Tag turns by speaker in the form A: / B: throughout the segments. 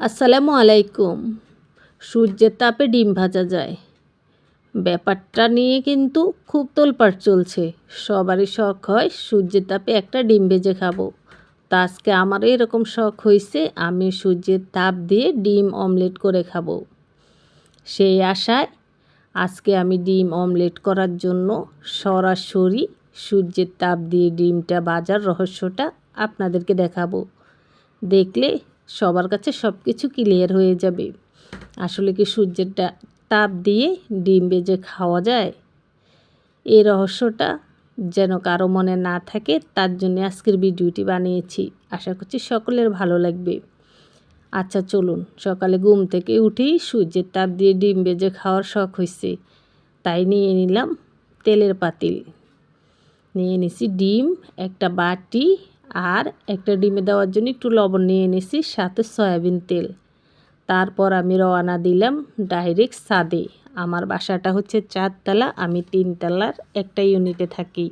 A: আসসালামু আলাইকুম। সূর্যের তাপে ডিম ভাজা যায়। ব্যাপারটা নিয়ে কিন্তু খুব তোলপাট চলছে। সবারই শখ হয় সূর্যের তাপে একটা ডিম ভেজে খাব। তা আজকে আমারও এরকম শখ হয়েছে আমি সূর্যের তাপ দিয়ে ডিম অমলেট করে খাব। সেই আশায় আজকে আমি ডিম অমলেট করার জন্য সরাসরি সূর্যের তাপ দিয়ে ডিমটা বাজার রহস্যটা আপনাদেরকে দেখাবো। দেখলে সবার কাছে সব কিছু ক্লিয়ার হয়ে যাবে। আসলে কি সূর্যের তাপ দিয়ে ডিম বেজে খাওয়া যায়? এই রহস্যটা যেন কারও মনে না থাকে, তার জন্য আজকের ভিডিওটি বানিয়েছি। আশা করছি সকলের ভালো লাগবে। আচ্ছা চলুন। সকালে ঘুম থেকে উঠেই সূর্যের তাপ দিয়ে ডিম বেজে খাওয়ার শখ হয়েছে তাই নিয়ে নিলাম তেলের পাতিল। নিয়ে নিছি ডিম, একটা বাটি আর একটা ডিমে দেওয়ার জন্য একটু লবণ নিয়ে নিছি সাথে সয়াবিন তেল। তারপর আমি রওনা দিলাম ডাইরেক্ট সাদে। আমার বাসাটা হচ্ছে চারতলা, আমি তিনতলার একটা ইউনিটে থাকি।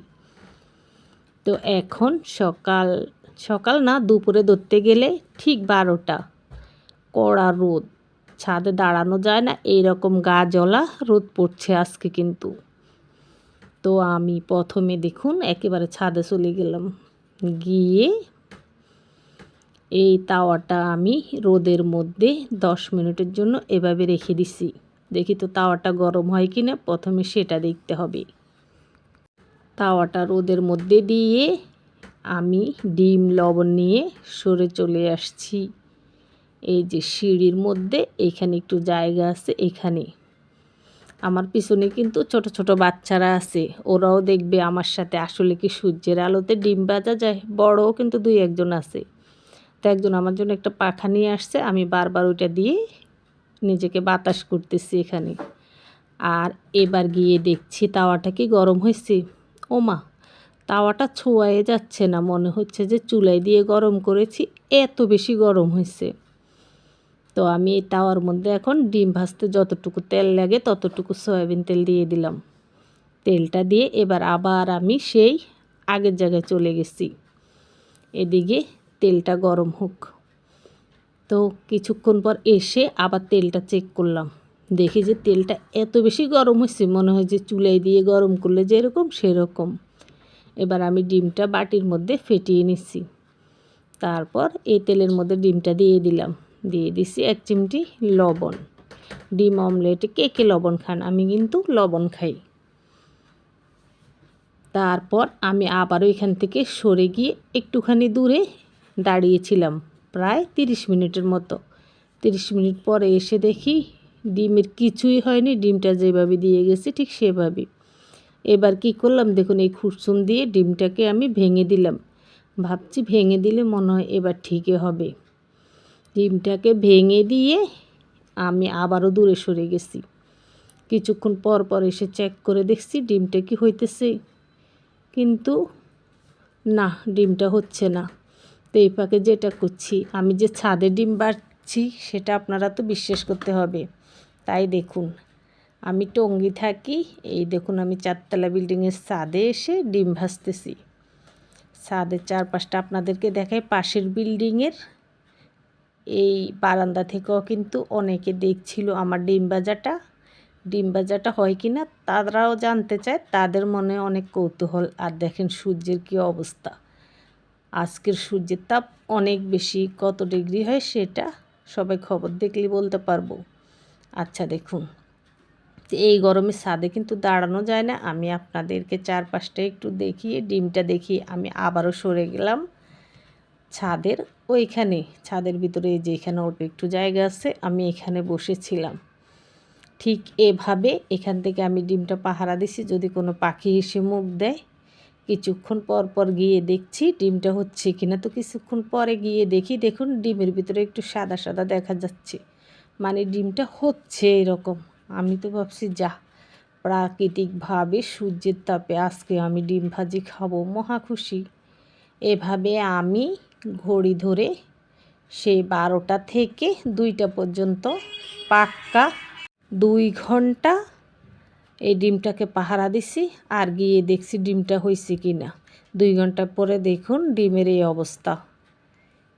A: তো এখন সকাল সকাল না, দুপুরে ধরতে গেলে ঠিক বারোটা। কড়া রোদ, ছাদে দাঁড়ানো যায় না, এইরকম গা জ্বলা রোদ পড়ছে আজকে কিন্তু। তো আমি প্রথমে দেখুন, একেবারে ছাদে চলে গেলাম। গিয়ে এই তাওয়াটা আমি রোদের মধ্যে দশ মিনিটের জন্য এভাবে রেখে দিছি। দেখি তো তাওয়াটা গরম হয় কি না প্রথমে সেটা দেখতে হবে। তাওয়াটা রোদের মধ্যে দিয়ে আমি ডিম, লবণ নিয়ে সরে চলে আসছি। এই যে সিঁড়ির মধ্যে, এখানে একটু জায়গা আছে এখানে। আমার পিছনে কিন্তু ছোট ছোট বাচ্চারা আছে, ওরাও দেখবে আমার সাথে আসলে কি সূর্যের আলোতে ডিম বাজা যায়, বড়ও কিন্তু দুই একজন আছে। তো একজন আমার জন্য একটা পাখা নিয়ে আসছে, আমি বারবার ওইটা দিয়ে নিজেকে বাতাস করতেছি এখানে। আর এবার গিয়ে দেখছি তাওয়াটা কি গরম হয়েছে। ওমা, তাওয়াটা ছোঁয়ায় যাচ্ছে না, মনে হচ্ছে যে চুলাই দিয়ে গরম করেছি, এত বেশি গরম হয়েছে। তো আমি এই তাওয়ার মধ্যে এখন ডিম ভাজতে যতটুকু তেল লাগে ততটুকু সয়াবিন তেল দিয়ে দিলাম। তেলটা দিয়ে এবার আবার আমি সেই আগের জায়গায় চলে গেছি। এদিকে তেলটা গরম হোক। তো কিছুক্ষণ পর এসে আবার তেলটা চেক করলাম। দেখি যে তেলটা এত বেশি গরম হয়েছে, মনে হয় যে চুলাই দিয়ে গরম করলে যেরকম সেরকম। এবার আমি ডিমটা বাটির মধ্যে ফেটিয়ে নিচ্ছি তারপর এই তেলের মধ্যে ডিমটা দিয়ে দিলাম। দিয়ে দিছি এক চিমটি লবণ। ডিম অমলেটে কে কে লবণ খান, আমি কিন্তু লবণ খাই। তারপর আমি আবারও এখান থেকে সরে গিয়ে একটুখানি দূরে দাঁড়িয়েছিলাম, প্রায় তিরিশ মিনিটের মতো। তিরিশ মিনিট পরে এসে দেখি ডিমের কিছুই হয়নি, ডিমটা যেভাবে দিয়ে গেছি ঠিক সেভাবে। এবার কি করলাম, দেখুন এই খুরসুম দিয়ে ডিমটাকে আমি ভেঙে দিলাম। ভাবছি ভেঙে দিলে মনে হয় এবার ঠিকই হবে। ডিমটাকে ভেঙে দিয়ে আমি আবারও দূরে সরে গেছি। কিছুক্ষণ পর পর এসে চেক করে দেখছি ডিমটা কি হইতেছে। কিন্তু না, ডিমটা হচ্ছে না। তো এই পাকে যেটা করছি, আমি যে ছাদে ডিম বাড়ছি, সেটা আপনারা তো বিশ্বাস করতে হবে। তাই দেখুন, আমি টঙ্গি থাকি, এই দেখুন আমি চারতলা বিল্ডিংয়ের ছাদে এসে ডিম ভাজতেছি। ছাদের চারপাশটা আপনাদেরকে দেখাই, পাশের বিল্ডিংয়ের এই বারান্দা থেকেও কিন্তু অনেকে দেখছিল আমার ডিম বাজাটা ডিম বাজাটা হয় কি না তারাও জানতে চায়, তাদের মনে অনেক কৌতূহল। আর দেখেন সূর্যের কী অবস্থা। আজকের সূর্যের তাপ অনেক বেশি, কত ডিগ্রি হয় সেটা সবাই খবর দেখলে বলতে পারব। আচ্ছা দেখুন, এই গরমে ছাদে কিন্তু দাঁড়ানো যায় না। আমি আপনাদেরকে চারপাশটা একটু দেখিয়ে, ডিমটা দেখিয়ে আমি আবারও সরে গেলাম। ছাদের, ওইখানে, ছাদের ভিতরে যে এখানে অল্প একটু জায়গা আছে, আমি এখানে বসেছিলাম। ঠিক এভাবে এখান থেকে আমি ডিমটা পাহারা দিছি, যদি কোনো পাখি এসে মুখ দেয়। কিছুক্ষণ পর পর গিয়ে দেখছি ডিমটা হচ্ছে কিনা। তো কিছুক্ষণ পরে গিয়ে দেখি, দেখুন ডিমের ভিতরে একটু সাদা সাদা দেখা যাচ্ছে। মানে ডিমটা হচ্ছে এরকম। আমি তো ভাবছি, যা, প্রাকৃতিকভাবে সূর্যের তাপে আজকে আমি ডিম ভাজি খাব, মহা খুশি। এভাবে আমি ঘড়ি ধরে সেই বারোটা থেকে দুইটা পর্যন্ত পাক্কা দুই ঘণ্টা এই ডিমটাকে পাহারা দিছি আর গিয়ে দেখছি ডিমটা হয়েছে কি না দুই ঘণ্টা পরে দেখুন ডিমের এই অবস্থা।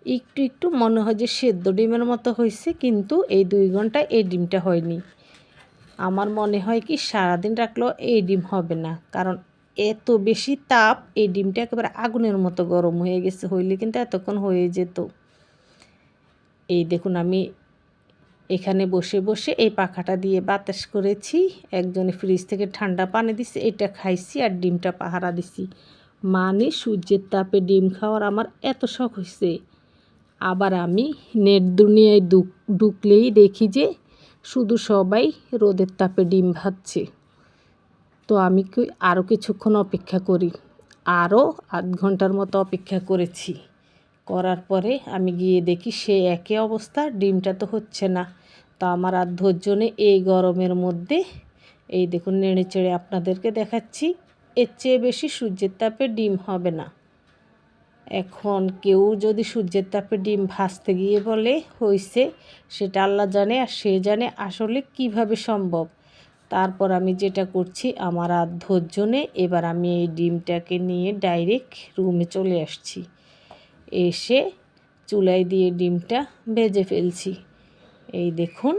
A: একটু একটু মনে হয় যে সেদ্ধ ডিমের মতো হয়েছে কিন্তু এই দুই ঘণ্টা এই ডিমটা হয়নি। আমার মনে হয় কি সারাদিন রাখলেও এই ডিম হবে না, কারণ এত বেশি তাপ, এই ডিমটা একেবারে আগুনের মতো গরম হয়ে গেছে, হইলে কিন্তু এতক্ষণ হয়ে যেত। এই দেখুন, আমি এখানে বসে বসে এই পাখাটা দিয়ে বাতাস করেছি, একজনে ফ্রিজ থেকে ঠান্ডা পানি দিছে, এটা খাইছি আর ডিমটা পাহারা দিছি। মানে সূর্যের তাপে ডিম খাওয়ার আমার এত শখ হয়েছে আবার আমি নেট দুনিয়ায় ঢুকলেই দেখি যে শুধু সবাই রোদের তাপে ডিম ভাজছে তো আমি কি আরও কিছুক্ষণ অপেক্ষা করি। আরও আধ ঘণ্টার মতো অপেক্ষা করেছি। করার পরে আমি গিয়ে দেখি সে একই অবস্থা, ডিমটা তো হচ্ছে না। তো আমার আর ধৈর্য নেই এই গরমের মধ্যে। এই দেখুন নেড়ে চেড়ে আপনাদেরকে দেখাচ্ছি, এর চেয়ে বেশি সূর্যের তাপে ডিম হবে না। এখন কেউ যদি সূর্যের তাপে ডিম ভাজতে গিয়ে বলে হয়েছে সেটা আল্লাহ জানে আর সে জানে আসলে কীভাবে সম্ভব। তারপর আমি যেটা করছি, আমার আর ধৈর্য নেই, এবার আমি এই ডিমটাকে নিয়ে ডাইরেক্ট রুমে চলে আসছি। এসে চুলাই দিয়ে ডিমটা ভেজে ফেলছি। এই দেখুন,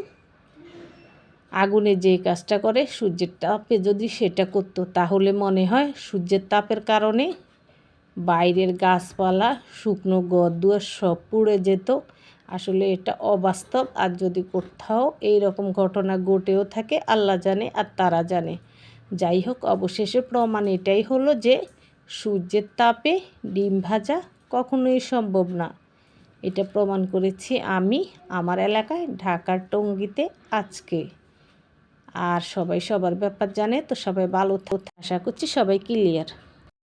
A: আগুনে যে কাজটা করে, সূর্যের তাপে যদি সেটা করতো, তাহলে মনে হয় সূর্যের তাপের কারণে বাইরের গাছপালা, শুকনো গদুয়ার সব পুড়ে যেত আসলে এটা অবাস্তব। আর যদি কোথাও এই রকম ঘটনা ঘটেও থাকে, আল্লাহ জানে আর তারা জানে। যাই হোক, অবশেষে প্রমাণ এটাই হলো যে সূর্যের তাপে ডিম ভাজা কখনোই সম্ভব না। এটা প্রমাণ করেছি আমি, আমার এলাকায়, ঢাকার টঙ্গিতে আজকে। আর সবাই সবার ব্যাপার জানে, তো সবাই ভালো আশা করছি সবাই ক্লিয়ার